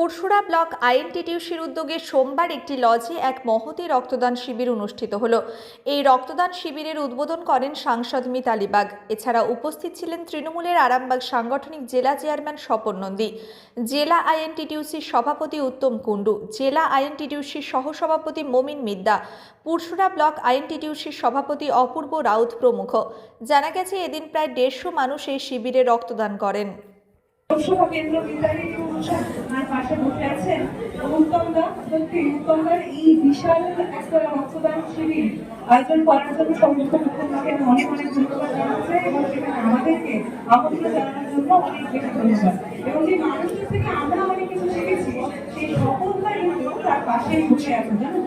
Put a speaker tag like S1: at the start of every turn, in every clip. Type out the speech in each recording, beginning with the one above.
S1: Pursurah block আইএনটিটিউসির উদ্যোগে সোমবার একটি লজে এক মহতি রক্তদান শিবির অনুষ্ঠিত হলো। এই রক্তদান শিবিরের উদ্বোধন করেন সাংসদ মিতালি বাগ এছাড়া উপস্থিত ছিলেন তৃণমূলের আরামবাগ সাংগঠনিক জেলা চেয়ারম্যান স্বপন নন্দী, জেলা আইএনটিটিউসির সভাপতি উত্তম কুণ্ডু, জেলা আইএনটিটিউসির সহসভাপতি মমিন মিদ্দা পুরসুরা ব্লক আইএনটিটিউসির সভাপতি অপূর্ব রাউত প্রমুখ। জানা গেছে, এদিন প্রায় দেড়শো মানুষ এই শিবিরে রক্তদান করেন।
S2: আয়োজন করার জন্য সমস্ত জানাচ্ছি এবং আমাদেরকে আমন্ত্রণ জানানোর জন্য অনেক বেশি এবং যে মানুষের থেকে আমরা অনেক কিছু শিখেছি। সেই সকলটা কিন্তু তার পাশেই বসে আছে জানো?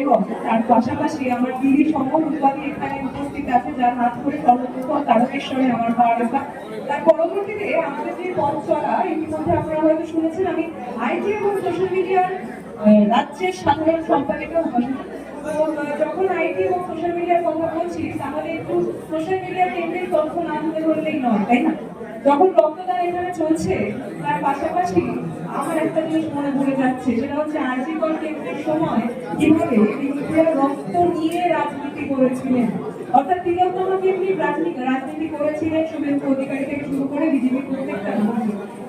S2: এবং তার পাশাপাশি আমার দিদি সম্পদ উৎপাদী এখানে উপস্থিত আছে, যার হাত করে সর্বপ্রথম তারকেশ্বরে আমার বাড়া তার পরবর্তীতে আমাদের যে পথ ইতিমধ্যে আপনারা হয়তো শুনেছেন, আমি আইটি এবং সোশ্যাল মিডিয়ার রাজ্যের সাধারণ সম্পাদিকা হই। তো যখন আইটি এবং সোশ্যাল মিডিয়ার কথা বলছি, তাহলে একটু সোশ্যাল মিডিয়া কেন্দ্রিক তথ্য না তুলে ধরলেই নয়, তাই না যখন রক্তদান এখানে চলছে, তার পাশাপাশি আমার একটা জিনিস মনে পড়ে যাচ্ছে, সেটা হচ্ছে আর্জিকর কেন্দ্রের সময় কীভাবে রক্ত নিয়ে রাজনীতি করেছিলেন। অর্থাৎ তিলোত্তমা কেন্দ্রিক রাজনীতি রাজনীতি করেছিলেন শুভেন্দু অধিকারী থেকে শুরু করে বিজেপি প্রত্যেকটা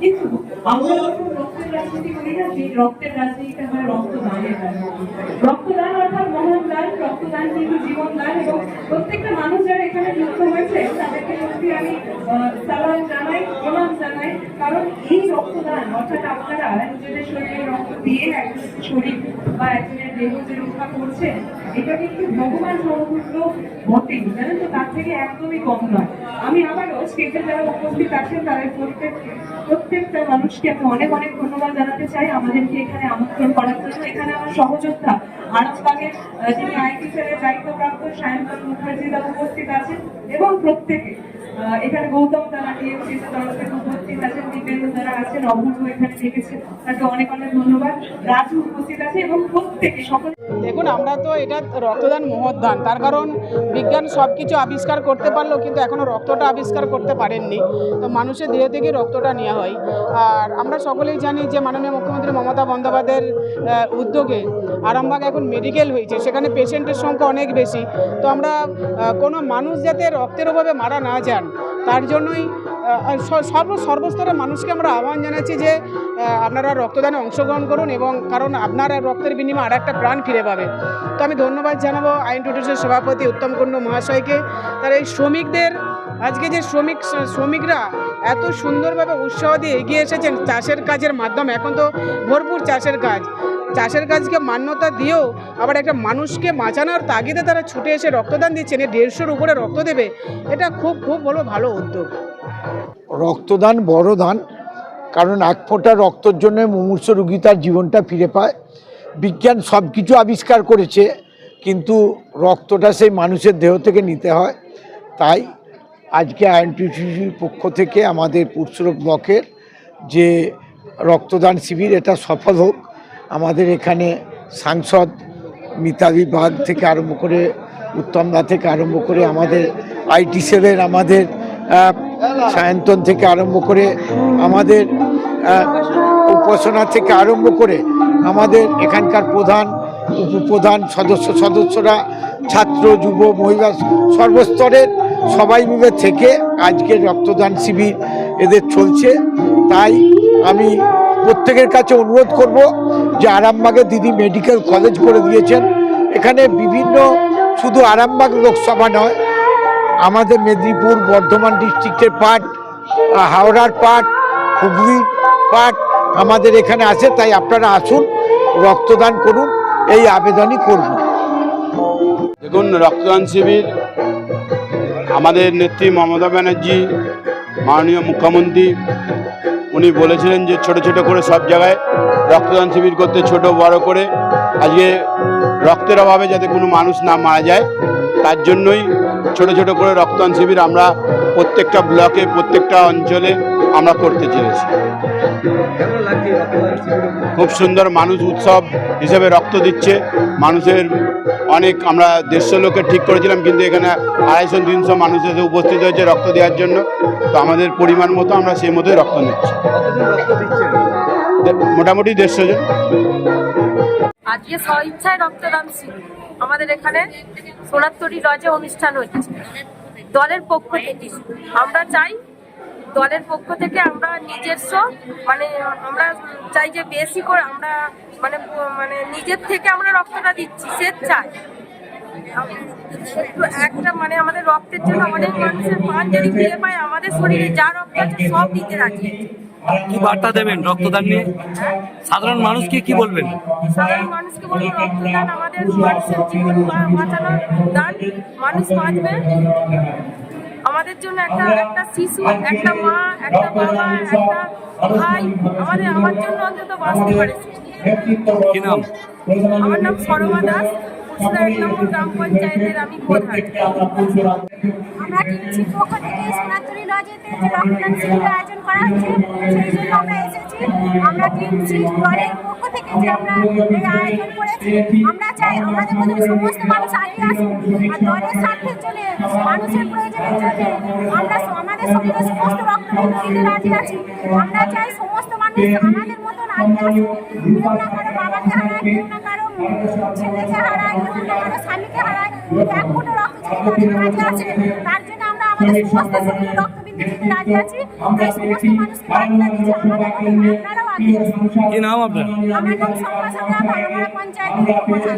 S2: কিন্তু আমরা যখন রক্তের রাজনীতি করি না, সেই রক্তের রাজনীতিটা হয় রক্তদানের রাজনীতি রক্তদান অর্থাৎ দান রক্তদান কিন্তু জীবন দান এবং প্রত্যেকটা মানুষ যারা এখানে যুক্ত হয়েছে, তাদেরকে সত্যি আমি সালাম জানাই, প্রণাম জানাই। কারণ এই রক্তদান, অর্থাৎ আপনারা নিজেদের শরীরে রক্ত দিয়ে একজনের শরীর বা একজনের দেহ যে রক্ষা করছেন, এটা কিন্তু ভগবান সমতুল্য বটেই। জানেন তো, তার থেকে একদমই কম নয়। আমি আবারও স্টেজে যারা উপস্থিত আছেন তাদের প্রত্যেক প্রত্যেকটা মানুষকে আমি অনেক অনেক ধন্যবাদ জানাতে চাই। আমাদেরকে এখানে আমন্ত্রণ করার জন্য। এখানে আমার সহযোদ্ধা, আরামবাগের যিনি আইটি সেলের দায়িত্বপ্রাপ্ত সায়ন্তন মুখার্জি উপস্থিত আছেন এবং প্রত্যেকে এখানে গৌতম তারা টিএমসি তরফ
S3: দেখুন, আমরা তো এটা রক্তদান মহৎদান তার কারণ বিজ্ঞান সব কিছু আবিষ্কার করতে পারল, কিন্তু এখনও রক্তটা আবিষ্কার করতে পারেননি। তো মানুষের দেহ থেকে রক্তটা নেওয়া হয়। আর আমরা সকলেই জানি যে মাননীয় মুখ্যমন্ত্রী মমতা বন্দ্যোপাধ্যায়ের উদ্যোগে আরামবাগ এখন মেডিকেল হয়েছে। সেখানে পেশেন্টের সংখ্যা অনেক বেশি। তো আমরা কোনো মানুষ যাতে রক্তের অভাবে মারা না যান, তার জন্যই সর্ব সর্বস্তরের মানুষকে আমরা আহ্বান জানাচ্ছি যে আপনারা রক্তদানে অংশগ্রহণ করুন এবং কারণ আপনারা রক্তের বিনিময়ে আর একটা প্রাণ ফিরে পাবে। তো আমি ধন্যবাদ জানাব আইন টুটুসের সভাপতি উত্তম কুণ্ডু মহাশয়কে। তার এই শ্রমিকদের, আজকে যে শ্রমিক, শ্রমিকরা এত সুন্দরভাবে উৎসাহ দিয়ে এগিয়ে এসেছেন চাষের কাজের মাধ্যমে, এখন তো ভরপুর চাষের কাজ। চাষের কাজকে মান্যতা দিয়েও আবার একটা মানুষকে বাঁচানোর তাগিদে তারা ছুটে এসে রক্তদান দিচ্ছেন এই দেড়শোর উপরে রক্ত দেবে, এটা খুব খুব বড় ভালো উদ্যোগ।
S4: রক্তদান বড় দান, কারণ এক ফোঁটা রক্তর জন্য মুমূর্ষ রুগী তার জীবনটা ফিরে পায়। বিজ্ঞান সব কিছু আবিষ্কার করেছে, কিন্তু রক্তটা সেই মানুষের দেহ থেকে নিতে হয়। তাই আজকে আইএনটিসির পক্ষ থেকে আমাদের পুরসুর ব্লকের যে রক্তদান শিবির, এটা সফল হোক। আমাদের এখানে সাংসদ মিতালি বাগ থেকে আরম্ভ করে, উত্তম দা থেকে আরম্ভ করে আমাদের আইটি সেলের, আমাদের সায়ন্তন থেকে আরম্ভ করে আমাদের উপাসনা থেকে আরম্ভ করে আমাদের এখানকার প্রধান, উপপ্রধান সদস্য সদস্যরা, ছাত্র, যুব, মহিলা সর্বস্তরের সবাই মিলে থেকে আজকের রক্তদান শিবির এদের চলছে। তাই আমি প্রত্যেকের কাছে অনুরোধ করব যে আরামবাগে দিদি মেডিকেল কলেজ করে দিয়েছেন। এখানে বিভিন্ন শুধু আরামবাগ লোকসভা নয় আমাদের মেদিনীপুর বর্ধমান ডিস্ট্রিক্টের আহ, হাওড়ার পার্ট হুগলির পার্ট আমাদের এখানে আছে তাই আপনারা আসুন রক্তদান করুন এই আবেদনই করব।
S5: দেখুন রক্তদান শিবির আমাদের নেত্রী মমতা ব্যানার্জি মাননীয় মুখ্যমন্ত্রী উনি বলেছিলেন যে ছোট ছোট করে সব জায়গায় রক্তদান শিবির করতে ছোট বড় করে। আজকে রক্তের অভাবে যাতে কোনো মানুষ না মারা যায় তার জন্যই ছোট ছোট করে রক্তদান শিবির আমরা প্রত্যেকটা ব্লকে, প্রত্যেকটা অঞ্চলে আমরা করতে চেয়েছি। খুব সুন্দর মানুষ উৎসব হিসেবে রক্ত দিচ্ছে। মানুষের অনেক আমরা দেড়শো লোকের ঠিক করেছিলাম, কিন্তু এখানে আড়াইশো, তিনশো মানুষ এসে উপস্থিত হয়েছে রক্ত দেওয়ার জন্য। তো আমাদের পরিমাণ মতো আমরা সেই মতোই রক্ত নিচ্ছি। মোটামুটি দেড়শো জন।
S6: আজকে স্বইচ্ছায় রক্তদান শিবির। আমাদের এখানে সোনারতরি লজে অনুষ্ঠান হচ্ছে। দলের পক্ষ থেকে। আমরা চাই দলের পক্ষ থেকে আমরা নিজস্ব মানে আমরা চাই যে বেশি করে আমরা মানে মানে নিজের থেকে আমরা রক্তটা দিচ্ছি, স্বেচ্ছায়। একটু একটা মানে আমাদের রক্তের জন্য অনেক মানুষের প্রাণ যদি পায়, আমাদের শরীরে যা রক্ত আছে সব দিতে আছে।
S7: কি বার্তা দেবেন রক্তদান নিয়ে? সাধারণ মানুষকে কি বলবেন?
S6: সাধারণ মানুষকে বলব রক্তদান আমাদের মানুষের জীবন বাঁচানোর দান মানুষ বাঁচবে। আমাদের জন্য একটা একটা শিশু একটা মা একটা বাবা একটা ভাই আমাদের আমার জন্য অন্তত বাঁচতে পারে।
S7: কি নাম?
S6: আমার নাম সরমা দাস। কুচরা এক নম্বর গ্রাম পঞ্চায়েতের আমি প্রধান।
S8: আমরা টিমসি পক্ষ থেকে সোনাতরি লজেতে যে রক্তদান শিবিরের আয়োজন করা হচ্ছে সেই জন্য আমরা এসেছি। আমরা টিমসি দলের পক্ষ থেকে যে আমরা এই আয়োজন করেছি আমরা চাই আমাদের মধ্যে সমস্ত মানুষ আগে আসুন আর দলের স্বার্থের জন্য মানুষের প্রয়োজনের জন্য আমরা স- আমাদের শরীরে সমস্ত রক্ত দিতে রাজি আছি আমরা চাই সমস্ত মানুষ আমাদের মতন আগে আসুন কেউ না কারও বাবাকে হারায় কেউ না ছেলেকে হারায় কেউ স্বামীকে হারায় এক ফুটো রক্ত দিতে রাজি আছে। তার জন্য আমরা আমাদের সমস্ত শরীরে রক্তবিন্দু দিতে রাজি আছি। তাই সমস্ত মানুষকে বার্তা দিচ্ছি আমাদের আপনারাও আগে
S7: কি নাম আপনার?
S8: আমার নাম শম্পা সাঁতরা ভারমারা পঞ্চায়েতের প্রধান।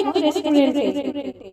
S9: মৈত্র রেস্টুরেন্টে